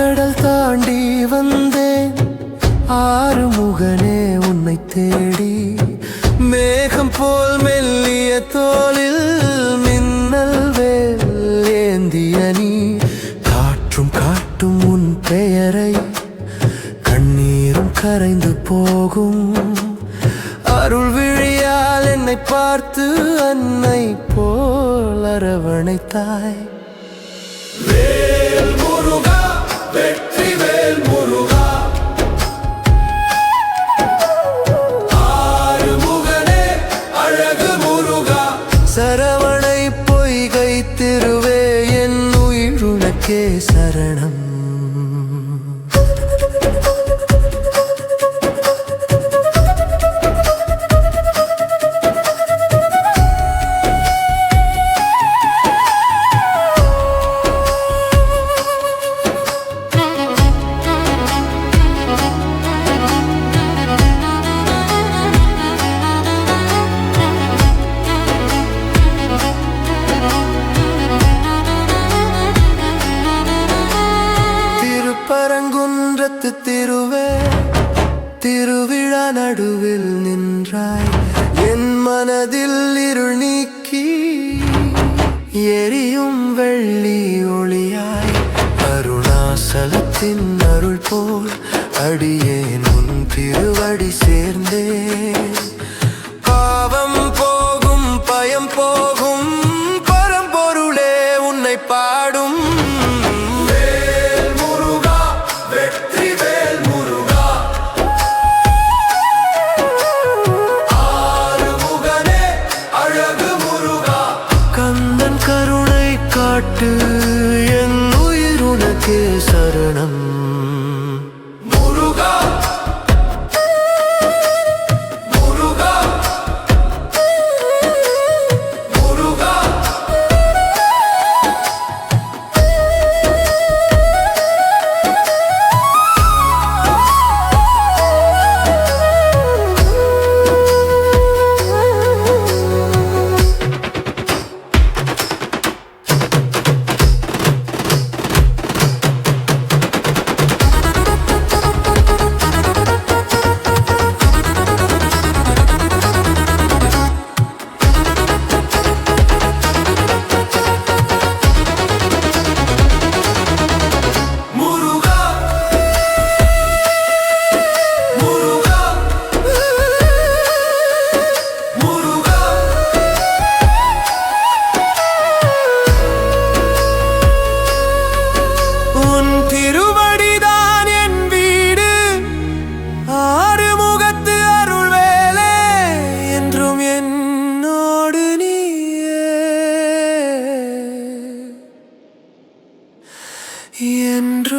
கடல் தாண்டி வந்தேன். ஆறுமுகனே உன்னை தேடி. மேகம் போல் மெல்லிய தோளில் மின்னல் வேல் ஏந்திய நீ. காற்றும் காட்டும் உன் பெயரை கண்ணீரும் கரைந்து போகும். அருள் விழியால் என்னை பார்த்து அன்னை போல் அரவணைத்தாய். சரவணை பொய்கை திருவே என் உயிருணக்கே சரணம். பரங்குன்றத்து திருவே திருவிழா நடுவில் நின்றாய். என் மனதில் இருள் நீக்கி எரியும் வெள்ளி ஒளியாய். அருணாசலத்தின் அருள் போல் அடியேன் உன் திருவடி சேர்ந்தேன். and